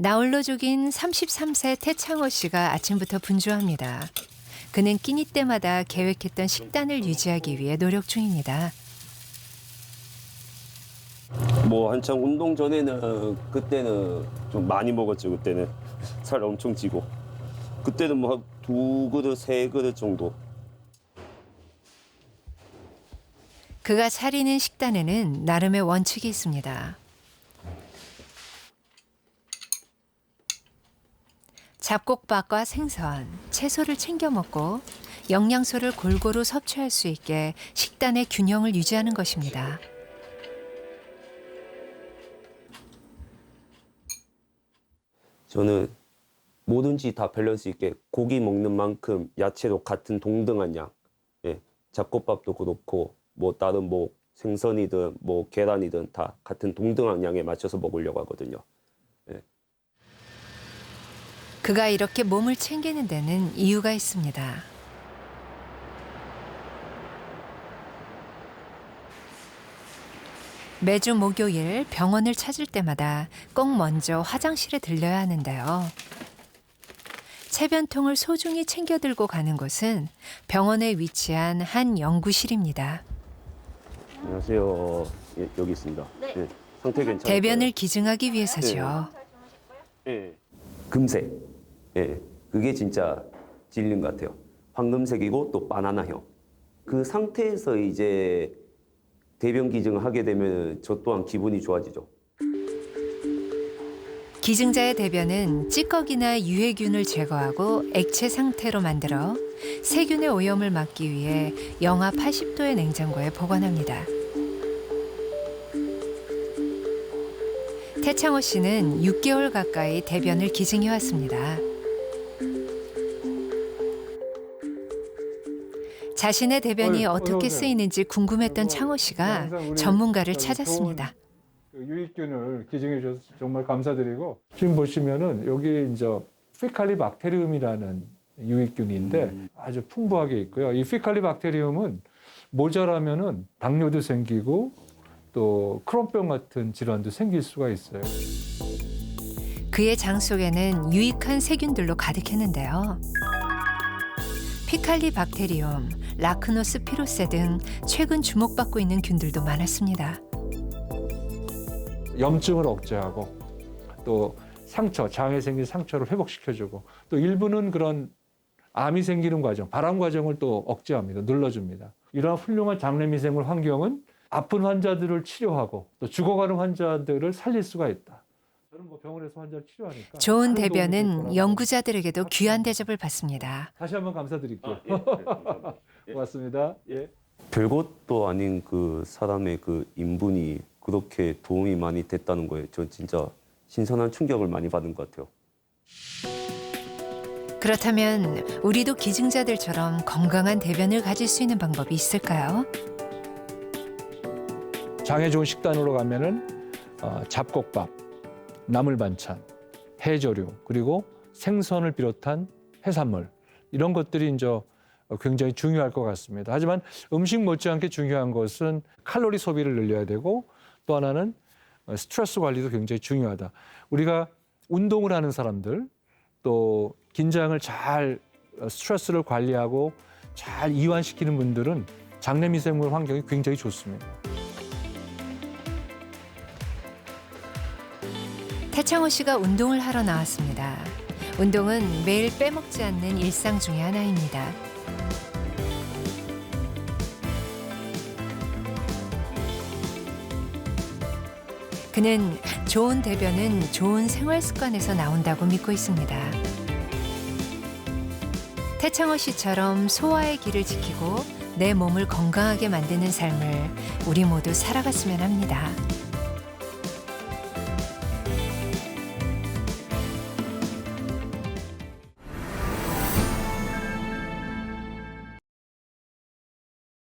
나홀로 죽인 33세 태창호 씨가 아침부터 분주합니다. 그는 끼니 때마다 계획했던 식단을 유지하기 위해 노력 중입니다. 뭐 한창 운동 전에는 그때는 좀 많이 먹었죠 그때는 살 엄청 찌고 그때는 뭐 두 그릇 세 그릇 정도 그가 차리는 식단에는 나름의 원칙이 있습니다. 잡곡밥과 생선, 채소를 챙겨 먹고 영양소를 골고루 섭취할 수 있게 식단의 균형을 유지하는 것입니다. 저는 뭐든지 다 밸런스 있게 고기 먹는 만큼 야채도 같은 동등한 양 예, 잡곡밥도 그렇고 뭐 다른 뭐 생선이든 뭐 계란이든 다 같은 동등한 양에 맞춰서 먹으려고 하거든요 그가 이렇게 몸을 챙기는 데는 이유가 있습니다. 매주 목요일 병원을 찾을 때마다 꼭 먼저 화장실에 들려야 하는데요. 체변통을 소중히 챙겨 들고 가는 곳은 병원에 위치한 한 연구실입니다. 안녕하세요 예, 여기 있습니다 네. 예, 상태 괜찮아요 대변을 기증하기 위해서죠. 예. 금색. 예. 그게 진짜 진리인 것 같아요. 황금색이고 또 바나나형. 그 상태에서 이제 대변 기증을 하게 되면 저 또한 기분이 좋아지죠. 기증자의 대변은 찌꺼기나 유해균을 제거하고 액체 상태로 만들어 세균의 오염을 막기 위해 영하 80도의 냉장고에 보관합니다. 태창호 씨는 6개월 가까이 대변을 기증해 왔습니다. 자신의 대변이 어이, 어떻게 어서 오세요. 쓰이는지 궁금했던 뭐, 창호 씨가 항상 우리 전문가를 찾았습니다. 그 유익균을 기증해 주셔서 정말 감사드리고 지금 보시면은 여기 이제 피칼리박테리움이라는 유익균인데 아주 풍부하게 있고요. 이 피칼리박테리움은 모자라면은 당뇨도 생기고 또 크론병 같은 질환도 생길 수가 있어요. 그의 장 속에는 유익한 세균들로 가득했는데요. 피칼리 박테리움, 라크노스 피로세 등 최근 주목받고 있는 균들도 많았습니다. 염증을 억제하고 또 상처, 장에 생긴 상처를 회복시켜주고 또 일부는 그런 암이 생기는 과정, 발암 과정을 또 억제합니다. 눌러줍니다. 이러한 훌륭한 장내 미생물 환경은 아픈 환자들을 치료하고 또 죽어가는 환자들을 살릴 수가 있다. 좋은 도움이 될 대변은 연구자들에게도 귀한 대접을 받습니다. 다시 한번 감사드릴게요. 예. 고맙습니다. 예. 별것도 아닌 그 사람의 그 인분이 그렇게 도움이 많이 됐다는 거에 저 진짜 신선한 충격을 많이 받은 것 같아요. 그렇다면 우리도 기증자들처럼 건강한 대변을 가질 수 있는 방법이 있을까요? 장에 좋은 식단으로 가면은 어, 잡곡밥, 나물 반찬, 해조류 그리고 생선을 비롯한 해산물 이런 것들이 이제 굉장히 중요할 것 같습니다. 하지만 음식 못지않게 중요한 것은 칼로리 소비를 늘려야 되고 또 하나는 어, 스트레스 관리도 굉장히 중요하다. 우리가 운동을 하는 사람들 또 긴장을 잘 어, 스트레스를 관리하고 잘 이완시키는 분들은 장내 미생물 환경이 굉장히 좋습니다. 태창호 씨가 운동을 하러 나왔습니다. 운동은 매일 빼먹지 않는 일상 중의 하나입니다. 그는 좋은 대변은 좋은 생활 습관에서 나온다고 믿고 있습니다. 태창호 씨처럼 소화의 길을 지키고 내 몸을 건강하게 만드는 삶을 우리 모두 살아갔으면 합니다.